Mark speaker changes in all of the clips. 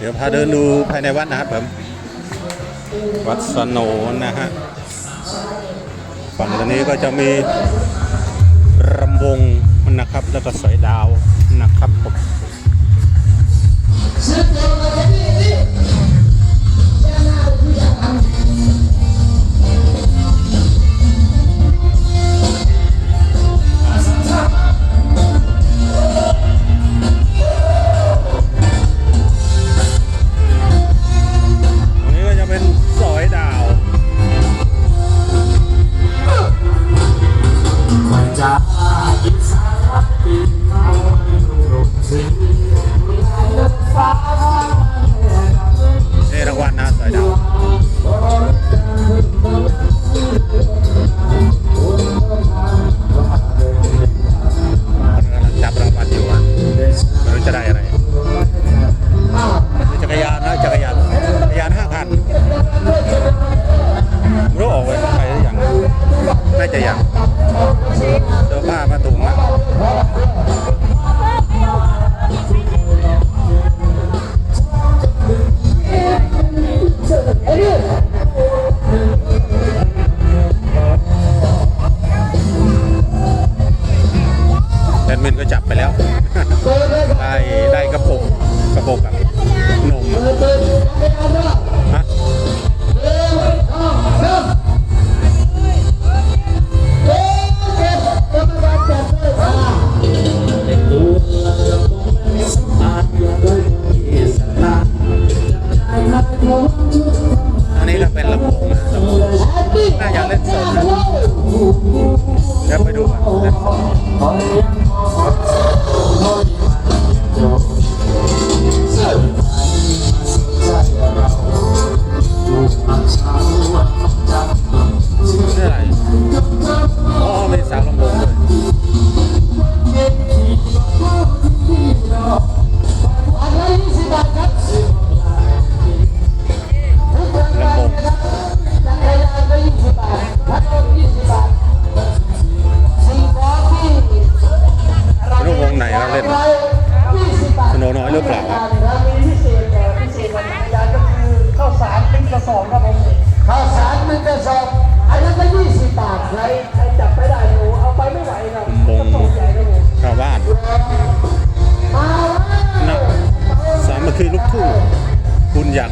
Speaker 1: เดี๋ยวพาเดินดูภายในวัดนะครับผมวัดสโนนะฮะฝั่งตรงนี้ก็จะมีรำวงนะครับแล้วก็สอยดาวนะครับผม นี่
Speaker 2: รา
Speaker 1: งวัลนะสอยดาวจับรางวัลอยู่อะไม่รู้จะได้อะไรจักรยานนะจักรยานจักรยานห้าคันรู้ออกไปไปหรือยังน่าจะยัง มินก็จับไปแล้ว ได้ได้กระปุกกระปุกกับนมอะฮะอันนี้ก็เป็นลำโพงนะลำโพงน่าจะเล่นสดนะเดี๋ยวไปดูกันนส
Speaker 3: ใครใครจับไปได้หนูเอาไปไม่ไหวครับ
Speaker 1: วง
Speaker 3: กระสอบใหญ่ครับผม
Speaker 1: ชาวบ้าน
Speaker 2: มาแล้ว
Speaker 1: นักสามัคคีลูกทุ่งบุญยัง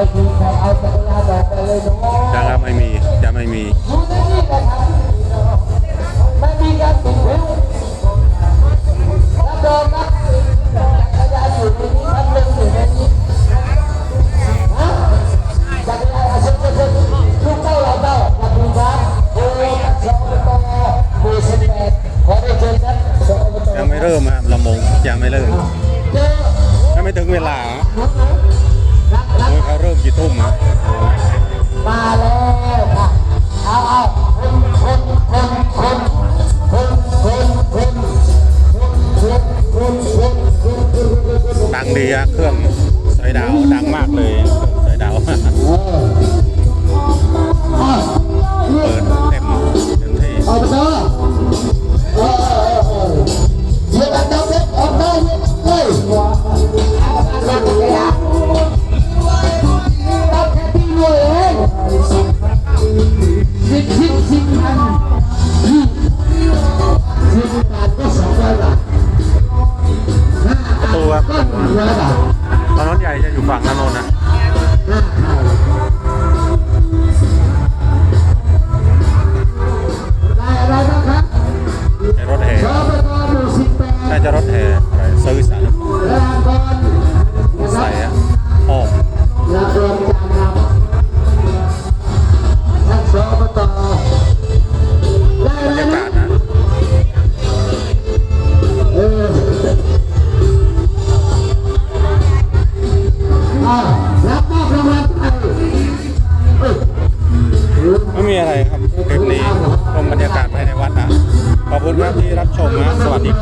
Speaker 2: ยา
Speaker 1: นออ
Speaker 2: กไปเลยน้อง
Speaker 1: จะครับไม่มีจะไม่มี
Speaker 2: อยู่ในนี่นะครับไม่มีการติดหูรับรองนะจักรยานอยู่ในนี้คังอยู่ในนี้ฮะจักรยานอาชีพเชิญลูกเจ้าเราเจ้าขอบคุณครับโอ้ยสองต่อหมู่สิบแปดขอได้เชิญครับสองต่อ
Speaker 1: ยังไม่เริ่มครับลำโพงยังไม่เริ่มยังไม่ถึงเวลา เขาเริ่มกี่ทุ่มอะ
Speaker 2: มาแล้วค่ะ เอาเอาคนคนคนคนคน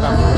Speaker 2: ค
Speaker 1: ลิป
Speaker 2: นี้ช